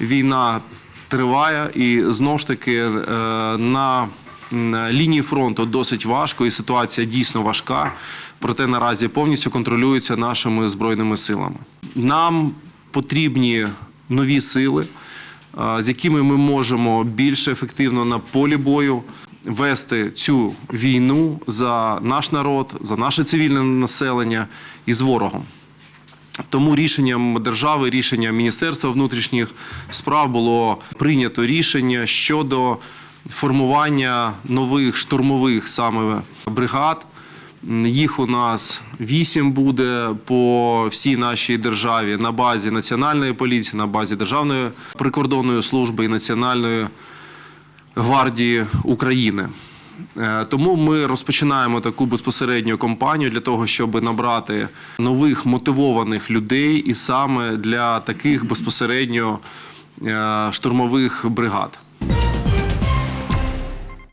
війна триває, і знов ж таки е, на лінії фронту досить важко, і ситуація дійсно важка. Проте наразі повністю контролюється нашими збройними силами. Нам потрібні нові сили, е, з якими ми можемо більш ефективно на полі бою вести цю війну за наш народ, за наше цивільне населення і з ворогом. Тому рішенням держави, рішенням Міністерства внутрішніх справ було прийнято рішення щодо формування нових штурмових саме бригад. Їх у нас вісім буде по всій нашій державі на базі національної поліції, на базі Державної прикордонної служби і Національної гвардії України. Е, Тому ми розпочинаємо таку безпосередню кампанію для того, щоб набрати нових мотивованих людей, і саме для таких безпосередньо е, штурмових бригад.